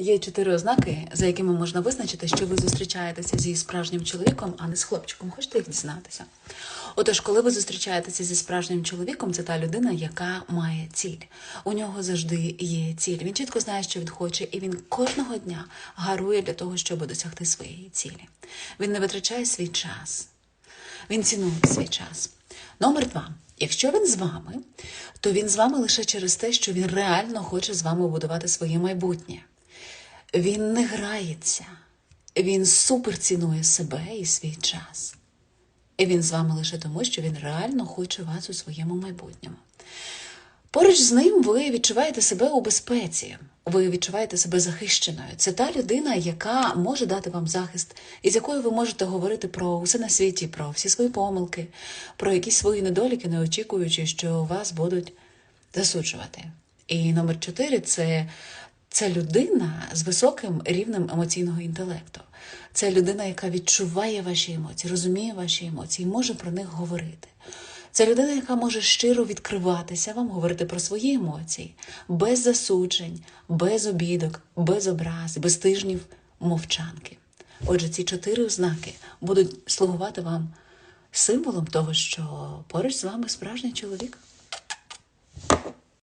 Є чотири ознаки, за якими можна визначити, що ви зустрічаєтеся зі справжнім чоловіком, а не з хлопчиком. Хочете їх дізнатися? Отож, коли ви зустрічаєтеся зі справжнім чоловіком, це та людина, яка має ціль. У нього завжди є ціль. Він чітко знає, що він хоче, і він кожного дня гарує для того, щоб досягти своєї цілі. Він не витрачає свій час. Він цінує свій час. Номер два. Якщо він з вами, то він з вами лише через те, що він реально хоче з вами будувати своє майбутнє. Він не грається, він супер цінує себе і свій час. І він з вами лише тому, що він реально хоче вас у своєму майбутньому. Поруч з ним ви відчуваєте себе у безпеці, ви відчуваєте себе захищеною. Це та людина, яка може дати вам захист, і з якою ви можете говорити про усе на світі, про всі свої помилки, про якісь свої недоліки, не очікуючи, що вас будуть засуджувати. І номер чотири це, це людина з високим рівнем емоційного інтелекту. Це людина, яка відчуває ваші емоції, розуміє ваші емоції, може про них говорити. Це людина, яка може щиро відкриватися вам, говорити про свої емоції, без засуджень, без обідок, без образ, без тижнів мовчанки. Отже, ці чотири ознаки будуть слугувати вам символом того, що поруч з вами справжній чоловік.